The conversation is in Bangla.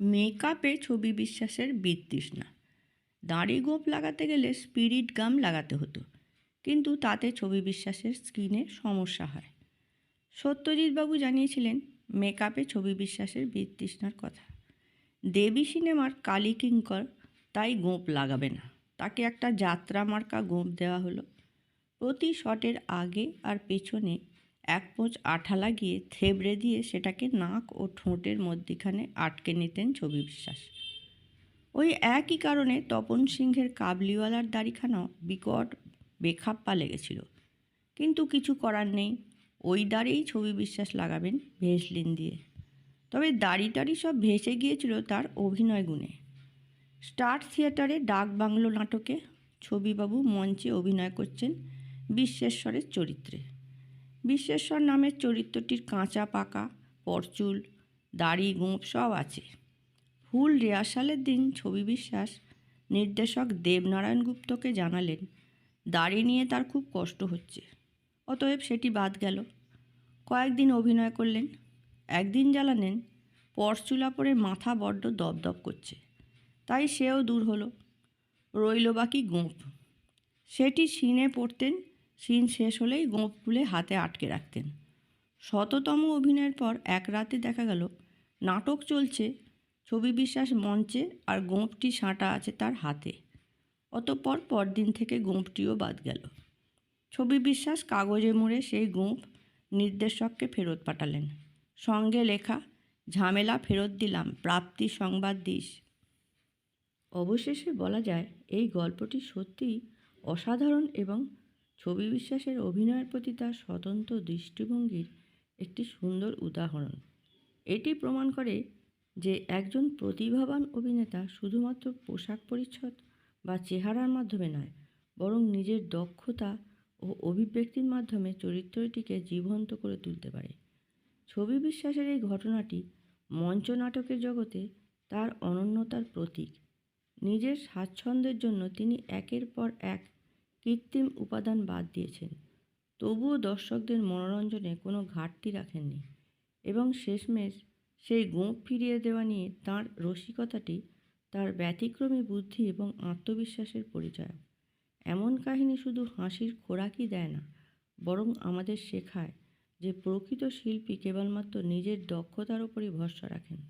মেকআপে ছবি বিশ্বাসের বিতৃষ্ণা দাড়ি গোঁফ লাগাতে গেলে স্পিরিট গাম লাগাতে হতো, কিন্তু তাতে ছবি বিশ্বাসের স্কিনে সমস্যা হয়। সত্যজিৎবাবু জানিয়েছিলেন, মেকআপে ছবি বিশ্বাসের বিতৃষ্ণার কথা। দেবী সিনেমার কালী কিঙ্কর তাই গোঁপ লাগাবে না, তাকে একটা যাত্রা মার্কা গোঁপ দেওয়া হলো। প্রতি শটের আগে আর পেছনে এক পোঁচ আঠা লাগিয়ে থেবড়ে দিয়ে সেটাকে নাক ও ঠোঁটের মধ্যিখানে আটকে নিতেন ছবি বিশ্বাস। ওই একই কারণে তপন সিংহের কাবলিওয়ালার দাড়িখানাও বিকট বেখাপ্পা লেগেছিল। কিন্তু কিছু করার নেই। ওই দাড়িই ছবি বিশ্বাস লাগাবেন ভেসলিন দিয়ে। তবে দাড়ি টাড়ি সব ভেসে গিয়েছিল তার অভিনয় গুণে। স্টার থিয়েটারে ডাক বাংলো নাটকে ছবিবাবু মঞ্চে অভিনয় করছেন বিশ্বেশ্বরের চরিত্রে। বিশ্বেশ্বর নামের চরিত্রটির কাঁচা পাকা, পরচুল, দাড়ি গোঁপ সব আছে। ফুল রিহার্সালের দিন ছবি বিশ্বাস নির্দেশক দেবনারায়ণ গুপ্তকে জানালেন, দাড়ি নিয়ে তার খুব কষ্ট হচ্ছে। অতএব সেটি বাদ গেল। কয়েকদিন অভিনয় করলেন, একদিন জ্বালানেন পরচুলা পরে মাথা বড্ড দপদপ করছে। তাই সেও দূর হলো। রইল বাকি গোঁপ সেটি সিনে পড়তেন সিন শেষ হলেই গোঁপ খুলে হাতে আটকে রাখতেন। শততম অভিনয়ের পর এক রাতে দেখা গেল, নাটক চলছে, ছবি বিশ্বাস মঞ্চে আর গোঁপটি সাঁটা আছে তার হাতে। অতঃপর পরদিন থেকে গোঁপটিও বাদ গেল। ছবি বিশ্বাস কাগজে মুড়ে সেই গোঁপ নির্দেশককে ফেরত পাঠালেন। সঙ্গে লেখা, ঝামেলা ফেরত দিলাম, প্রাপ্তি সংবাদ দিস। অবশেষে বলা যায়, এই গল্পটি সত্যিই অসাধারণ এবং ছবি বিশ্বাসের অভিনয়ের প্রতি তার স্বতন্ত্র দৃষ্টিভঙ্গির একটি সুন্দর উদাহরণ। এটি প্রমাণ করে যে একজন প্রতিভাবান অভিনেতা শুধুমাত্র পোশাক পরিচ্ছদ বা চেহারার মাধ্যমে নয়, বরং নিজের দক্ষতা ও অভিব্যক্তির মাধ্যমে চরিত্রটিকে জীবন্ত করে তুলতে পারে। ছবি বিশ্বাসের এই ঘটনাটি মঞ্চ নাটকের জগতে তার অনন্যতার প্রতীক। নিজের স্বাচ্ছন্দ্যের জন্য তিনি একের পর এক কৃত্রিম উপাদান বাদ দিয়েছেন। তবুও দর্শকদের মনোরঞ্জনে কোনো ঘাটতি রাখেননি এবং শেষমেশ সেই গোঁপ ফিরিয়ে দেওয়া নিয়ে তাঁর রসিকতাটি তার ব্যতিক্রমী বুদ্ধি এবং আত্মবিশ্বাসের পরিচয়। এমন কাহিনী শুধু হাসির খোরাকই দেয় না, বরং আমাদের শেখায় যে প্রকৃত শিল্পী কেবলমাত্র নিজের দক্ষতার ওপরই ভরসা রাখেন।